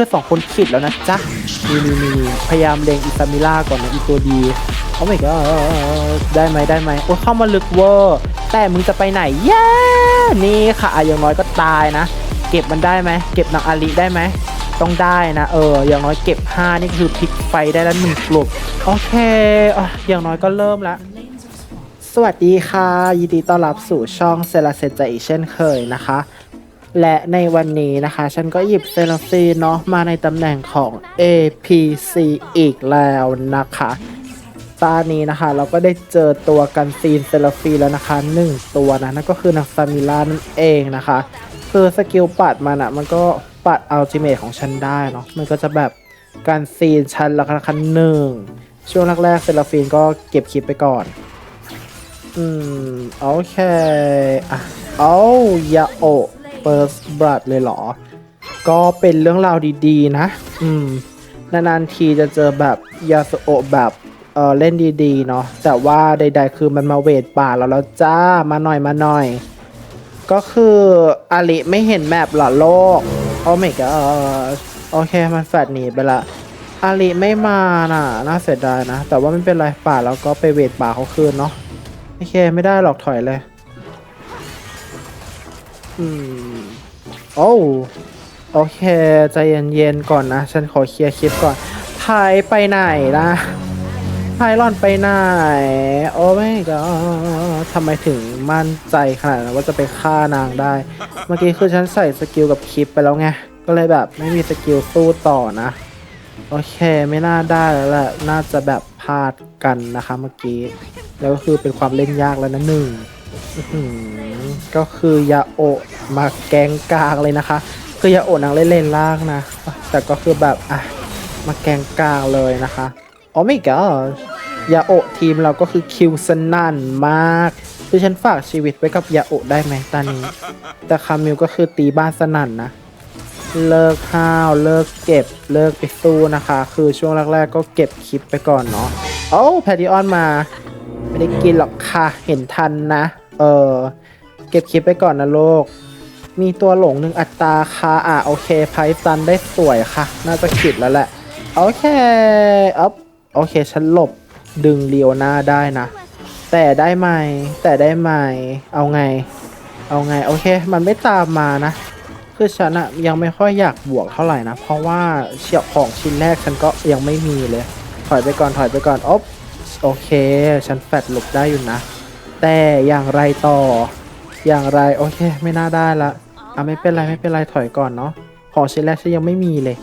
พื่อนสองคนขิดแล้วนะจ๊ะนี่นี่นี่พยายามเลงอิซามิล่าก่อนนะอีตัวดีเขาไม่ก็ได้ไหมได้ไหมโอ้ยเข้ามาลึกเวอร์แต่มึงจะไปไหนแย่นี่ค่ะอะอย่างน้อยก็ตายนะ เก็บมันได้ไหมเก็บนางอาลีได้ไหมต้องได้นะ เออ อย่างน้อยเก็บ5นี่คือพลิกไฟได้แล้วหนึ่งกลุ่มโอเคอะอย่างน้อยก็เริ่มละสวัสดีค่ะ ยินดีต้อนรับสู่ช่องเซลาเซนใจอีกเช่นเคยนะคะ และในวันนี้นะคะ ฉันก็หยิบเซลาฟีเนาะมาในตำแหน่งของ APC อีกแล้วนะคะตอนนี้นะคะ เราก็ได้เจอตัวกันซีนเซลาฟีแล้วนะคะหนึ่งตัวนะนั่นก็คือนางซามิล่านั่นเองนะคะ คือสกิลปัดมันอะมันก็ปัดอัลติเมทของฉันได้เนาะมันก็จะแบบการซีนชั้นละคันหนึ่งช่วงแรกๆเซลาฟีนก็เก็บคลิปไปก่อน อืม โอเคอะเอายาโอ เปิร์สบรัดเลยเหรอ ก็เป็นเรื่องราวดีๆนะ อืม นานๆทีจะเจอแบบยาสโอแบบเออเล่นดีๆ เนาะ แต่ว่าใดๆคือมันมาเวทป่าแล้วแล้วจ้า มาหน่อยมาหน่อย ก็คืออาลิไม่เห็นแมปหรอโลก โอ้ไม่ก็โอเคมันแฟดหนีไปละอาลิไม่มาน่ะ น่าเสียดายนะ แต่ว่าไม่เป็นไรป่าแล้วก็ไปเวทป่าเขาคืนเนาะ โอเค ไม่ได้หรอกถอยเลย อืม โอ้โอเคใจเย็นๆก่อนนะ ฉันขอเคลียร์คลิปก่อนไพไปไหนนะไพรอนไปไหน โอ้ไม่ก็ทำไมถึงมั่นใจขนาดนั้นว่าจะไปฆ่านางได้ เมื่อกี้คือฉันใส่สกิลกับคลิปไปแล้วไง ก็เลยแบบไม่มีสกิลสู้ต่อนะ โอเคไม่น่าได้แล้วแหละ น่าจะแบบพลาดกันนะคะเมื่อกี้ แล้วก็คือเป็นความเล่นยากแล้วนะหนึ่ง ก็คือยาโอะมาแกงกลางเลยนะคะ คือยาโอะนางเล่นเลนล่างนะ แต่ก็คือแบบอะมาแกงกลางเลยนะคะโอ้ไม่ก็ยาโอะทีมเราก็คือคิวสนั่นมากคือฉันฝากชีวิตไว้กับยาโอะได้ไหมตอนนี้ แต่คามิลก็คือตีบ้านสนั่นนะ เลิกห้าวเลิกเก็บเลิกไปสู้นะคะ คือช่วงแรกๆก็เก็บคลิปไปก่อนเนาะโอ้แพทิออนมา ไม่ได้กินหรอกค่ะ เห็นทันนะ เออ เก็บคลิปไปก่อนนะโลก มีตัวหลงหนึ่งอัตราค่ะอะโอเคไพซันได้สวยค่ะ น่าจะขิดแล้วแหละ โอเคอ๊อฟโอเค ฉันหลบดึงเลียวหน้าได้นะ แต่ได้ไหม แต่ได้ไหม เอาไง เอาไง โอเค มันไม่ตามมานะ คือฉันอะยังไม่ค่อยอยากบวกเท่าไหร่นะ เพราะว่าเฉียบของชิ้นแรกฉันก็ยังไม่มีเลย ถอยไปก่อน ถอยไปก่อนอ๊อบโอเค ฉันแฟดหลบได้อยู่นะ แต่อย่างไรต่อ อย่างไรโอเค ไม่น่าได้ละอะไม่เป็นไรไม่เป็นไรถอยก่อนเนาะของชิ้นแรกฉันยังไม่มีเลย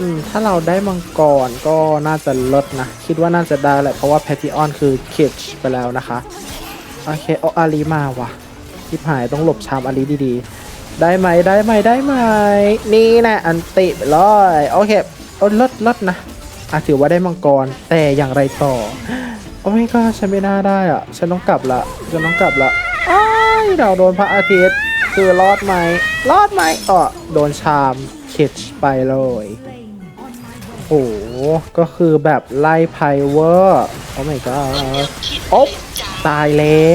อืม ถ้าเราได้มังกรก็น่าจะลดนะ คิดว่าน่าจะได้แหละเพราะว่าแพทิออนคือเคชไปแล้วนะคะ โอเคเออาลีมาวะทิพหายต้องหลบชามอาลีดีๆ ได้ไหมได้ไหมได้ไหมนี่นะอันติไปเลยโอเคเอาลดลดนะอะถือว่าได้มังกรแต่อย่างไรต่อ โอ้ไม่ก็ฉันไม่น่าได้อะ ฉันต้องกลับละ ฉันต้องกลับละอ้ายเราโดนพระอาทิตย์คือรอดไหม รอดไหมอ๋อโดนชามเคชไปเลยโอ้โหก็คือแบบไล่ไพเวอร์โอ้ my god โอ๊บตายแล้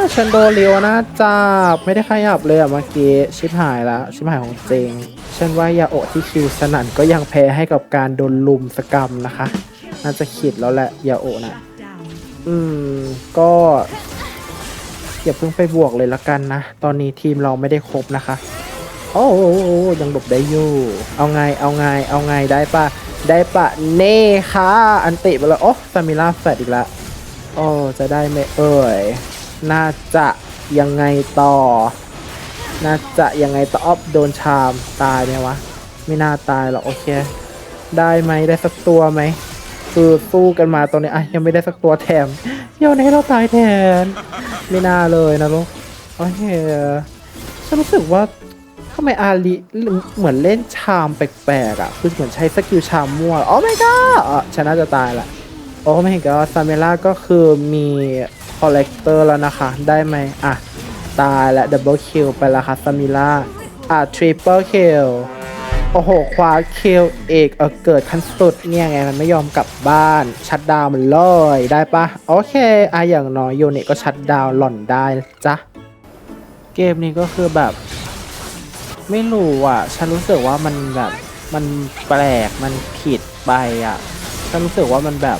วฉันโดนเลียวนะจับ ไม่ได้ขยับเลยอะเมื่อกี้ ชิบหายละชิบหายของจริง ฉันว่ายาโอที่คิวสนั่นก็ยังแพ้ให้กับการโดนลุมสกรรมนะคะ น่าจะขิดแล้วแหละยาโอะนะ อืม ก็อย่าเพิ่งไปบวกเลยละกันนะ ตอนนี้ทีมเราไม่ได้ครบนะคะ โอ้โหยังหลบได้อยู่ เอาไง เอาไง เอาไงได้ปะได้ปะเน่ค่ะ อันติไปแล้ว โอ้ซามิล่าแฟดอีกแล้วโอ้จะได้ไหมเอ่ย น่าจะยังไงต่อ น่าจะยังไงต่อออฟโดนชามตายไหมวะ ไม่น่าตายหรอกโอเค ได้ไหมได้สักตัวไหม คือสู้กันมาตอนนี้อะยังไม่ได้สักตัวแถมโยนให้เราตายแทน ไม่น่าเลยนะลูกโอเคฉันรู้สึกว่าทำไมอาลีเหมือนเล่นชามแปลกๆอะคือเหมือนใช้สกิลชามมั่วโอ้ my god อะฉันน่าจะตายละโอ้ my god ซาเมล่าก็คือมีคอลเลกเตอร์แล้วนะคะ ได้ไหมอะ ตายและดับเบิลคิวไปล้วค่ะซามิล่าอะทริปเปิลคิว โอ้โห คว้าคิวเอกเออเกิดขั้นสุดเนี่ยไง มันไม่ยอมกลับบ้าน ชัดดาวมันเลย ได้ปะโอเคอะอย่างน้อยโยเนะก็ชัดดาวหล่อนได้จ้ะ เกมนี้ก็คือแบบ ไม่รู้อะ ฉันรู้สึกว่ามันแบบ มันแปลก มันผิดไปอะ ฉันรู้สึกว่ามันแบบ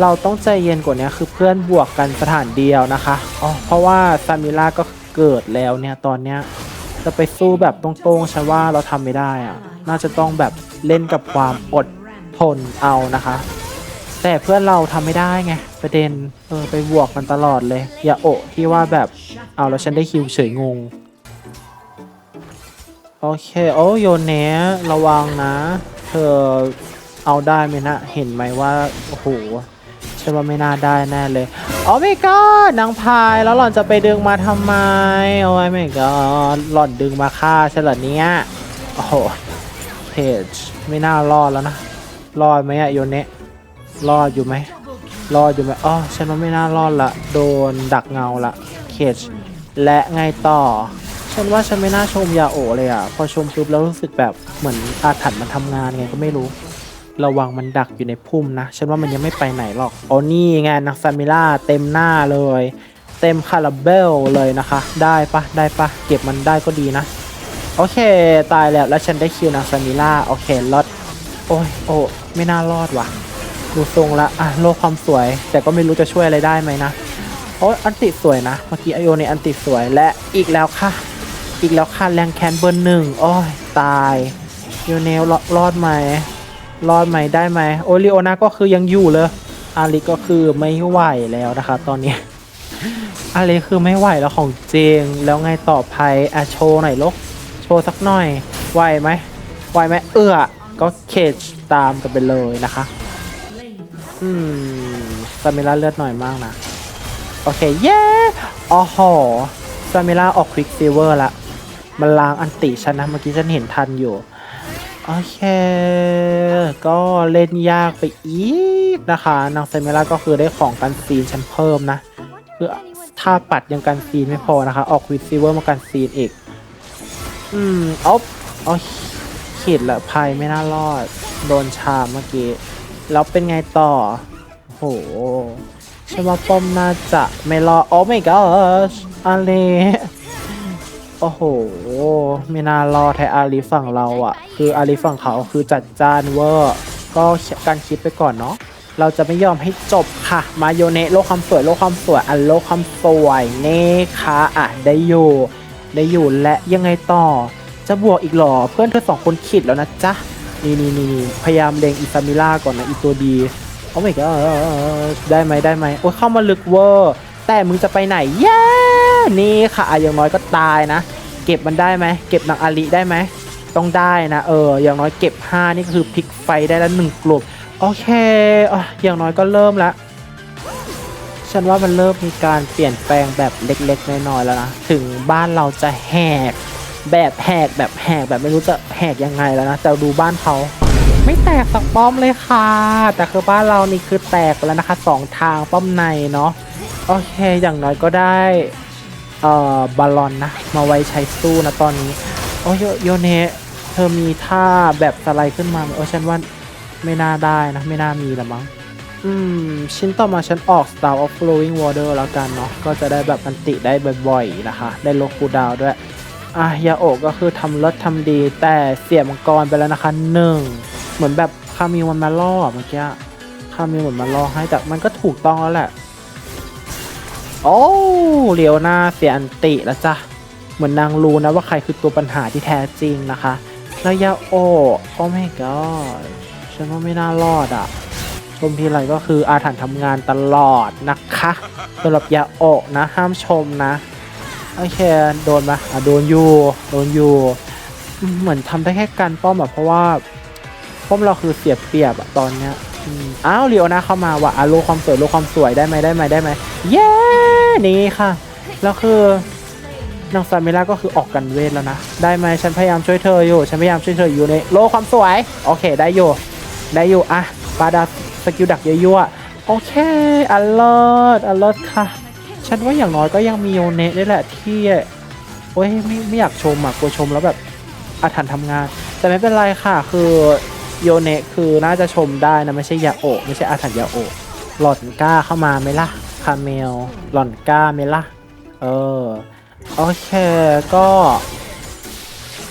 เราต้องใจเย็นกว่านี้คือเพื่อนบวกกันสถานเดียวนะคะ อ๋อ เพราะว่าซามิล่าก็เกิดแล้วเนี่ยตอนเนี้ย จะไปสู้แบบตรงๆฉันว่าเราทำไม่ได้อะน่าจะต้องแบบเล่นกับความอดทนเอานะคะ แต่เพื่อนเราทำไม่ได้ไงประเด็นเออไปบวกกันตลอดเลย อย่าโอะที่ว่าแบบเอาแล้วฉันได้คิวเฉยงงโอเค โอ้โยนเนะระวังนะ เธอเอาได้ไหมนะ เห็นไหมว่า โอ้โห ฉันว่าไม่น่าได้แน่เลยโอ้ไม่ก็นางพายแล้วหล่อนจะไปดึงมาทำไมโอ้ยไม่ก็หล่อนดึงมาฆ่าฉันเหรอเนี่ยโอ้โหเพจไม่น่ารอดแล้วนะรอดไหมอะโยนเนะรอดอยู่ไหมรอดอยู่ไหมอ๋อฉันว่าไม่น่ารอดละโดนดักเงาละเคจและไงต่อ ฉันว่าฉันไม่น่าชมยาโอเลยอะพอชมปุ๊บแล้วรู้สึกแบบเหมือนอาถรรพ์มันทำงานไงก็ไม่รู้ ระวังมันดักอยู่ในพุ่มนะ ฉันว่ามันยังไม่ไปไหนหรอกโอ้นี่ไงนักซามิล่าเต็มหน้าเลย เต็มคาราเบลเลยนะคะ ได้ปะได้ปะเก็บมันได้ก็ดีนะ โอเค ตายแล้วแล้วฉันได้คิวนักซามิล่าโอเคลดโอ้ยโอ้ไม่น่ารอดว่ะดูทรงละอะโลกความสวย แต่ก็ไม่รู้จะช่วยอะไรได้ไหมนะโอ้อันติสวยนะ เมื่อกี้ไอโอในอันติสวยและอีกแล้วค่ะ อีกแล้วค่ะแรงแคนเบอร์หนึ่งโอ้ยตายยูเนลรอดไหม รอดไหมได้ไหมโอริโอนาก็คือยังอยู่เลยอาริก็คือไม่ไหวแล้วนะคะตอนนี้อาริคือไม่ไหวแล้วของเจงแล้วไงต่อไปอะโชว์หน่อยลกโชว์สักหน่อยไหวไหมไหวไหมเอื้อก็เคจตามกันไปเลยนะคะ อืมซามิล่าเลือดหน่อยมากนะ โอเค เย้อ๋อหอซามิล่าออกควิกซิเวอร์ละมันล้างอันติฉันนะ เมื่อกี้ฉันเห็นทันอยู่ โอเค ก็เล่นยากไปอีกนะคะ นางเซมิล่าก็คือได้ของกันซีนฉันเพิ่มนะคือถ้าปัดยังกันซีนไม่พอนะคะ ออกวิกซิเวอร์มากันซีนอีก อืมเอาเอาขีดละพายไม่น่ารอด โดนชามเมื่อกี้ แล้วเป็นไงต่อ โหฉันว่าป้อมน่าจะไม่รอดโอ้ my gosh อาลี โอ้โห ไม่น่ารอดแทอาลีฝั่งเราอะ่ะ คืออาลีฝั่งเขาคือจัดจานเวอร์ ก็การคิดไปก่อนเนาะ เราจะไม่ยอมให้จบค่ะ มาโยเนะโลกความสวยโลกความสวยอันโลกความสวยเน่ค่ะอะได้อยู่ได้อยู่และยังไงต่อ จะบวกอีกหรอ เพื่อนเธอสองคนขิดแล้วนะจ๊ะ นี่นี่นี่พยายามเล็งอิซามิล่าก่อนนะอีตัวดีโอ้ไม่ก็ได้ไหมได้ไหมโอ้เข้ามาลึกเวอร์ แต่มึงจะไปไหนเย้ นี่ค่ะอะอย่างน้อยก็ตายนะ เก็บมันได้ไหมเก็บนางอาลีได้ไหมต้องได้นะเอออย่างน้อยเก็บ 5 นี่ก็คือพลิกไฟได้แล้วหนึ่งกลุ่มโอเคออย่างน้อยก็เริ่มละฉันว่ามันเริ่มมีการเปลี่ยนแปลงแบบเล็กๆน้อยๆแล้วนะถึงบ้านเราจะแหกแบบแหกแบบแหกแบบไม่รู้จะแหกยังไงแล้วนะแต่ดูบ้านเขาไม่แตกสักป้อมเลยค่ะ แต่คือบ้านเรานี่คือแตกแล้วนะคะสองทางป้อมในเนาะโอเคอย่างน้อยก็ได้ เอ่อบอลลอนนะ มาไว้ใช้สู้นะตอนนี้ โอ้ยโยเนเธอมีท่าแบบสไลด์ขึ้นมาโอ้ฉันว่าไม่น่าได้นะ ไม่น่ามีละมั้ง อืม ชิ้นต่อมาฉันออก Star of Flowing Water แล้วกันเนาะก็จะได้แบบอันติได้บ่อยๆนะคะ ได้ลดคูดาวด้วยอะยาโอก็คือทำรถทำดี แต่เสียมังกรไปแล้วนะคะหนึ่งเหมือนแบบคามิวมันมาล่อเมื่อกี้คามิวเหมือนมาล่อให้แต่มันก็ถูกต้องแล้วแหละ โอ้เลียวหน้าเสียอันติแล้วจ้ะ เหมือนนางรู้นะว่าใครคือตัวปัญหาที่แท้จริงนะคะแล้วยาโอะโอ้ไม่ก็ฉันว่าไม่น่ารอดอะ ชมทีไรก็คืออาถรรพ์ทำงานตลอดนะคะสำหรับยาโอนะห้ามชมนะ โอเค โดนปะอะโดนอยู่โดนอยู่ เหมือนทำได้แค่กันป้อมแบบเพราะว่า ป้อมเราคือเสียเปรียบอะตอนเนี้ย อ้าวเลียวนะเข้ามาว่ะอะโลความสวยโลความสวยได้ไหมได้ไหมได้ไหมเย้นี่ค่ะ แล้วคือนางซาเมล่าก็คือออกกันเวทแล้วนะ ได้ไหมฉันพยายามช่วยเธออยู่ ฉันพยายามช่วยเธออยู่ในโลความสวย โอเค ได้อยู่ ได้อยู่ อะปาดาสกิลดักยั่วๆโอเคอัลลอดอัลลอดค่ะ ฉันว่าอย่างน้อยก็ยังมีโยเนะนี่แหละที่โอ้ยไม่ไม่อยากชมอะกลัวชมแล้วแบบอาถรรพ์ทำงาน แต่ไม่เป็นไรค่ะ คือ โยเนะคือน่าจะชมได้นะ ไม่ใช่ยาโอะไม่ใช่อาถรรพ์ยาโอะหล่อนกล้าเข้ามาไหมล่ะ คาเมล หล่อนกล้าไหมล่ะ เออ โอเคก็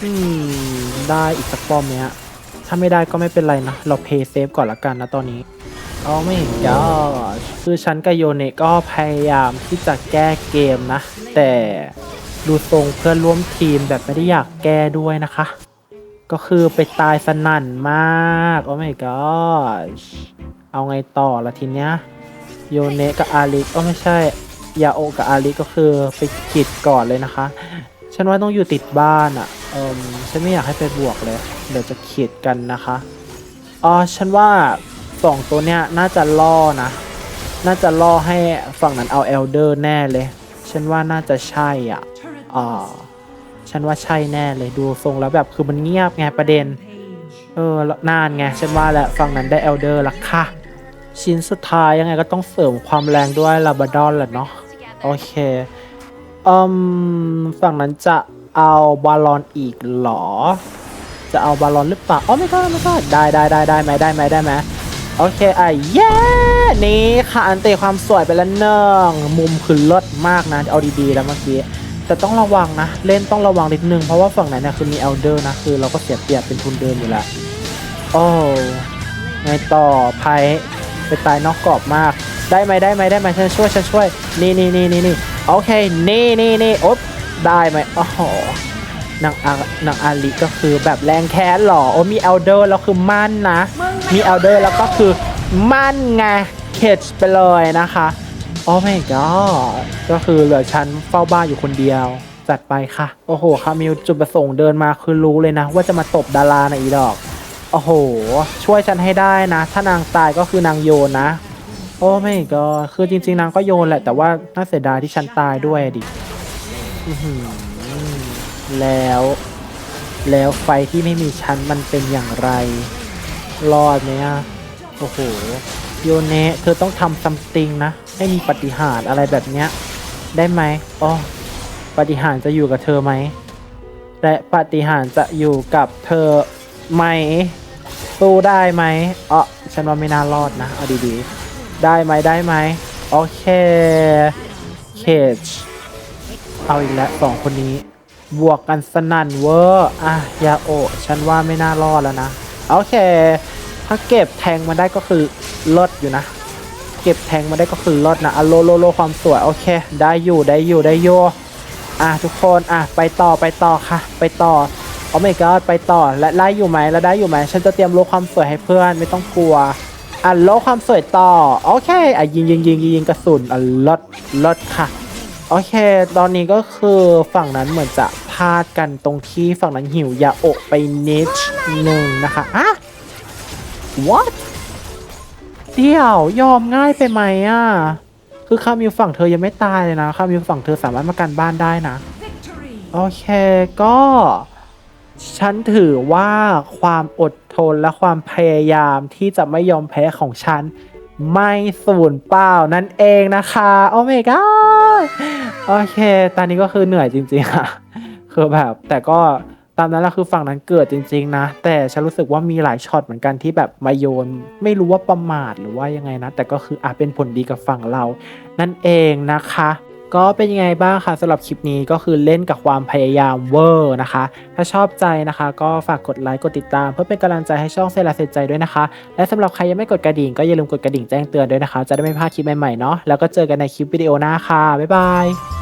อืมได้อีกสักป้อมเนี้ย ถ้าไม่ได้ก็ไม่เป็นไรนะ เราเพย์เซฟก่อนละกันนะตอนนี้อ๋อไม่เห็นก็คือฉันกับโยเนะก็พยายามที่จะแก้เกมนะ แต่ดูทรงเพื่อนร่วมทีมแบบไม่ได้อยากแก้ด้วยนะคะ ก็คือไปตายสนั่นมาก โอ้ไม่ก็เอาไงต่อละทีเนี้ย โยเนะกับอาริก็ไม่ใช่ ยาโอกับอาริก็คือไปกิดก่อนเลยนะคะ ฉันว่าต้องอยู่ติดบ้านอะ่ะ เอิมฉันไม่อยากให้ไปบวกเลย เดี๋ยวจะขีดกันนะคะอ๋อฉันว่าสองตัวเนี้ยน่าจะล่อนะ น่าจะล่อให้ฝั่งนั้นเอาเอลเดอร์แน่เลย ฉันว่าน่าจะใช่อะอ่า ฉันว่าใช่แน่เลยดูทรงแล้วแบบคือมันเงียบไงประเด็น เออล้วนานไงฉันว่าแหละฝั่งนั้นได้เอลเดอร์ละค่ะ ชิ้นสุดท้ายยังไงก็ต้องเสริมความแรงด้วยลาบาดอนแหละเนาะโอเคอืมฝั่งนั้นจะเอาบาลอนอีกเหรอ จะเอาบาลอนหรือเปล่าอ๋อไม่ก็ไม่ก็ได้ได้ได้ได้ไหมได้ไหมได้ไหมโอเคไอะเย้นี่ค่ะอันเตะความสวยไปแล้วเนึ่งมุมคือเลิศมากนะเอาดีๆแล้วเมื่อกี้ แต่ต้องระวังนะ เล่นต้องระวังนิดนึง เพราะว่าฝั่งไหนเนี่ยคือมีเอลเดอร์นะ คือเราก็เสียเปรียบเป็นทุนเดิมอยู่แล้ว โอ้ไงต่อไพ่ไปตายนอกกรอบมาก ได้ไหมได้ไหมได้ไหมฉันช่วยฉันช่วย นี่นี่นี่นี่นี่โอเค นี่นี่นี่อ๊บได้ไหมโอ้โหนางอานางอาลีก็คือแบบแรงแค้นหรอ โอ้มีเอลเดอร์แล้วคือมั่นนะ มีเอลเดอร์แล้วก็คือมั่นไงเคจไปเลยนะคะ อ้ไม่ก็ก็คือเหลือฉันเฝ้าบ้านอยู่คนเดียว จัดไปค่ะ โอ้โหคามิวจุดประสงค์เดินมาคือในะเลยนะ ว่าจะมาตบดาราในะอีดอก โอ้โห ช่วยฉันให้ได้นะ ถ้านางตายก็คือนางโยนนะ โอ้ไม่ก็คือจริง ๆ นางก็โยนแหละ แต่ว่าน่าเสียดายที่ฉันตายด้วยดิอื้อหือแล้ว แล้วไฟที่ไม่มีฉันมันเป็นอย่างไร รอดไหมอะโอ้โห โยเนะเธอต้องทำซัมติงนะ ให้มีปฏิหารอะไรแบบเนี้ย ได้ไหมอ๋อปฏิหารจะอยู่กับเธอไหม และปฏิหารจะอยู่กับเธอไหมสู้ได้ไหมอ๋อฉันว่าไม่น่ารอดนะ เอาดีๆ ได้ไหมได้ไหมโอเค เคจ เอาอีกแล้วสองคนนี้ บวกกันสนั่นเวอร์อะยาโอะฉันว่าไม่น่ารอดแล้วนะ โอเค ถ้าเก็บแทงมาได้ก็คือ ลดอยู่นะ เก็บแทงมาได้ก็คือลดนะอะโลโลโลความสวยโอเค ได้อยู่ได้อยู่ได้อยู่อะทุกคนอะไปต่อไปต่อค่ะ ไปต่อโอ้ไม่ก็ไปต่อและไล่อยู่ไหมแล้วได้อยู่ไหมฉันจะเตรียมโลความสวยให้เพื่อนไม่ต้องกลัวอะโลความสวยต่อโอเคอะยิงยิงยิงยิงกระสุนอะลดลดค่ะโอเค ตอนนี้ก็คือฝั่งนั้นเหมือนจะพลาดกันตรงที่ฝั่งนั้นหิวยาโอะไปนิดหนึ่งนะคะอะ what เดี๋ยวยอมง่ายไปไหมอะ คือคามิวฝั่งเธอยังไม่ตายเลยนะคามิวฝั่งเธอสามารถมากันบ้านได้นะ โอเคก็ ฉันถือว่าความอดทนและความพยายามที่จะไม่ยอมแพ้ของฉัน ไม่สูญเปล่านั่นเองนะคะ โอ้เมก้าโอเค ตอนนี้ก็คือเหนื่อยจริงๆอะคือแบบแต่ก็ ตามนั้นแหละคือฝั่งนั้นเกิดจริง ๆ นะ แต่ฉันรู้สึกว่ามีหลายช็อตเหมือนกันที่แบบมาโยน ไม่รู้ว่าประมาทหรือว่ายังไงนะ แต่ก็คืออาจเป็นผลดีกับฝั่งเรา นั่นเองนะคะก็เป็นยังไงบ้างคะสำหรับคลิปนี้ก็คือเล่นกับความพยายามเวอร์นะคะ ถ้าชอบใจนะคะ ก็ฝากกดไลค์กดติดตาม เพื่อเป็นกำลังใจให้ช่องเซลาเซใจด้วยนะคะ และสำหรับใครยังไม่กดกระดิ่งก็อย่าลืมกดกระดิ่งแจ้งเตือนด้วยนะคะ จะได้ไม่พลาดคลิปใหม่ๆเนาะแล้วก็เจอกันในคลิปวิดีโอหน้าค่ะบ๊ายบาย